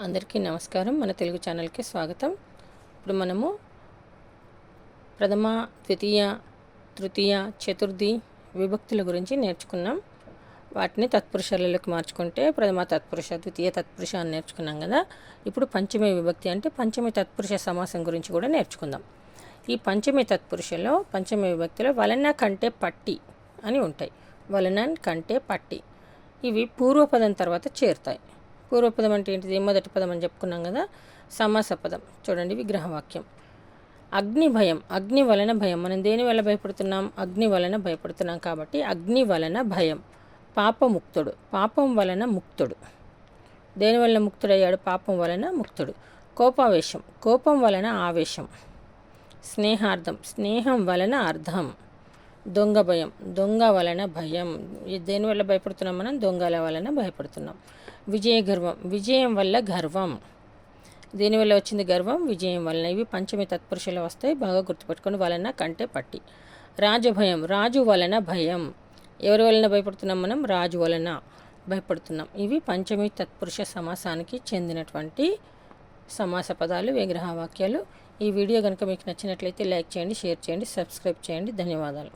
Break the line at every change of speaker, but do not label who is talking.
అందరికీ నమస్కారం. మన తెలుగు ఛానల్కి స్వాగతం. ఇప్పుడు మనము ప్రథమ ద్వితీయ తృతీయ చతుర్థి విభక్తుల గురించి నేర్చుకున్నాం. వాటిని తత్పురుషాలలోకి మార్చుకుంటే ప్రథమ తత్పురుష ద్వితీయ తత్పురుష అని నేర్చుకున్నాం కదా. ఇప్పుడు పంచమి విభక్తి అంటే పంచమి తత్పురుష సమాసం గురించి కూడా నేర్చుకుందాం. ఈ పంచమి తత్పురుషలో పంచమి విభక్తిలో వలన కంటే పట్టి అని ఉంటాయి. వలన కంటే పట్టి. ఇవి పూర్వపదం తర్వాత చేరుతాయి. పూర్వపదం అంటే ఏంటిది? మొదటి పదం అని చెప్పుకున్నాం కదా. సమాస పదం. చూడండి విగ్రహవాక్యం. అగ్ని భయం. అగ్ని వలన భయం. మనం దేని వల్ల భయపడుతున్నాం? అగ్ని వలన భయపడుతున్నాం కాబట్టి అగ్ని వలన భయం. పాపముక్తుడు పాపం వలన ముక్తుడు. దేని వలన ముక్తుడయ్యాడు? పాపం వలన ముక్తుడు. కోపావేశం. కోపం వలన ఆవేశం. స్నేహార్థం. స్నేహం వలన అర్థం. దొంగ భయం. దొంగ వలన భయం. దేనివల్ల దేని వల్ల భయపడుతున్నాం మనం? దొంగల వలన భయపడుతున్నాం. విజయ గర్వం. విజయం వల్ల గర్వం. దేని వల్ల వచ్చింది గర్వం? విజయం వలన. ఇవి పంచమి తత్పురుషులు వస్తాయి బాగా గుర్తుపెట్టుకొని వలన కంటే పట్టి. రాజభయం రాజు వలన భయం. ఎవరి వలన భయపడుతున్నాం మనం? రాజు వలన భయపడుతున్నాం. ఇవి పంచమి తత్పురుష సమాసానికి చెందినటువంటి సమాస పదాలు విగ్రహ వాక్యాలు ఈ వీడియో కనుక మీకు నచ్చినట్లయితే లైక్ చేయండి షేర్ చేయండి సబ్స్క్రైబ్ చేయండి. ధన్యవాదాలు.